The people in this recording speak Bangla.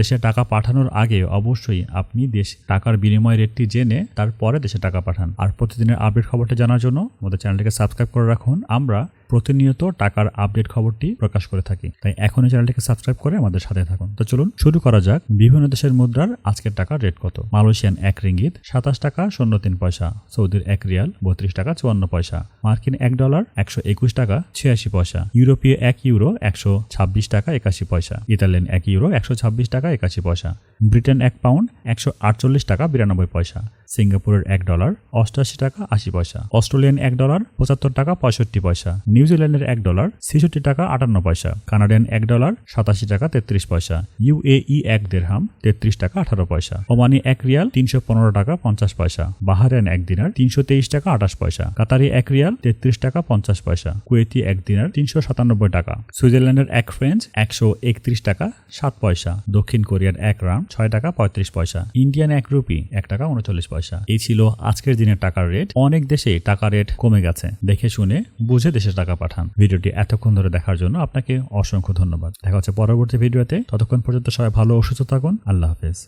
দেশে টাকা পাঠানোর আগে অবশ্যই আপনি দেশ টাকার বিনিময় রেটটি জেনে তারপরে দেশে টাকা পাঠান। আর প্রতিদিনের আপডেট খবরটা জানার জন্য আমাদের চ্যানেলটিকে সাবস্ক্রাইব করে রাখুন। আমরা প্রতিনিয়ত টাকার আপডেট খবরটি প্রকাশ করে থাকি। তাই এখনই চ্যানেলটিকে সাবস্ক্রাইব করে আমাদের সাথে থাকুন। তো চলুন, শুরু করা যাক। বিভিন্ন দেশের মুদ্রার আজকের টাকার রেট কত? মালয়েশিয়ান এক রিঙ্গিত সাতাশ টাকা শূন্য তিন পয়সা, সৌদির এক রিয়াল বত্রিশ টাকা চুয়ান্ন পয়সা, মার্কিন এক ডলার একশো একুশ টাকা ছিয়াশি পয়সা, ইউরোপীয় এক ইউরো একশো ছাব্বিশ টাকা একাশি পয়সা, ইতালিয়ান এক ইউরো একশো ছাব্বিশ টাকা একাশি পয়সা, ব্রিটেন এক পাউন্ড একশো আটচল্লিশ টাকা বিরানব্বই পয়সা, সিঙ্গাপুরের এক ডলার অষ্টআশি টাকা আশি পয়সা, অস্ট্রেলিয়ান এক ডলার পঁচাত্তর টাকা পঁয়ষট্টি পয়সা নিউজিল্যান্ডের এক ডলার ছেষট্টি টাকা আটান্ন পয়সা, কানাডিয়ান এক ডলার সাতাশি টাকা তেত্রিশ পয়সা ইউএই এক দেড়হাম তেত্রিশ টাকা আঠারো পয়সা, ওমানি এক রিয়াল তিনশো পনেরো টাকা পঞ্চাশ পয়সা বাহারান এক দিনার তিনশো তেইশ টাকা আঠাশ পয়সা, কাতারি এক রিয়াল তেত্রিশ টাকা পঞ্চাশ পয়সা, কুয়েতি এক দিনার তিনশো সাতানব্বই টাকা, সুইজারল্যান্ডের এক ফ্রেঞ্চ একশো একত্রিশ টাকা সাত পয়সা, দক্ষিণ কোরিয়ার এক রাম ছয় টাকা পঁয়ত্রিশ পয়সা, ইন্ডিয়ান এক রুপি এক টাকা উনচল্লিশ পয়সা। এই ছিল আজকের দিনের টাকার রেট। অনেক দেশে টাকা রেট কমে গেছে। দেখে শুনে বুঝে দেশে টাকা পাঠান। ভিডিওটি এতক্ষণ ধরে দেখার জন্য আপনাকে অসংখ্য ধন্যবাদ। দেখা হচ্ছে পরবর্তী ভিডিওতে। ততক্ষণ পর্যন্ত সবাই ভালো অসুস্থ সুস্থ থাকুন। আল্লাহ হাফেজ।